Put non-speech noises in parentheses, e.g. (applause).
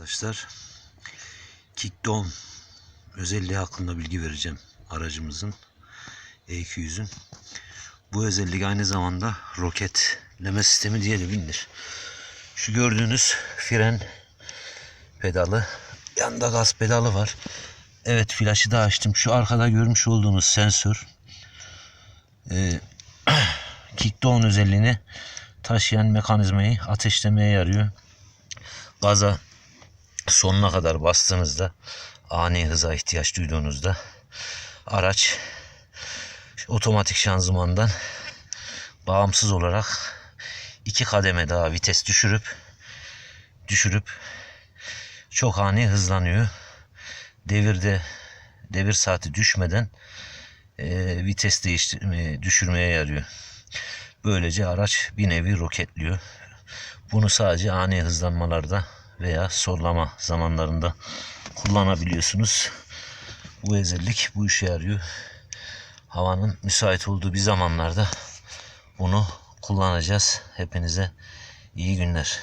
Arkadaşlar Kickdown özelliği hakkında bilgi vereceğim aracımızın E200'ün. Bu özellik aynı zamanda roketleme sistemi diye de bilinir. Şu gördüğünüz fren pedalı yanında gaz pedalı var. Evet flaşı da açtım. Şu arkada görmüş olduğunuz sensör e, (clears throat) Kickdown özelliğini taşıyan mekanizmayı ateşlemeye yarıyor. Gaza sonuna kadar bastığınızda ani hıza ihtiyaç duyduğunuzda araç otomatik şanzımandan bağımsız olarak iki kademe daha vites düşürüp düşürüp çok ani hızlanıyor. Devirde devir saati düşmeden e, vites değiştirmeye, düşürmeye yarıyor. Böylece araç bir nevi roketliyor. Bunu sadece ani hızlanmalarda veya sollama zamanlarında kullanabiliyorsunuz. Bu özellik bu işe yarıyor. Havanın müsait olduğu bir zamanlarda bunu kullanacağız. Hepinize iyi günler.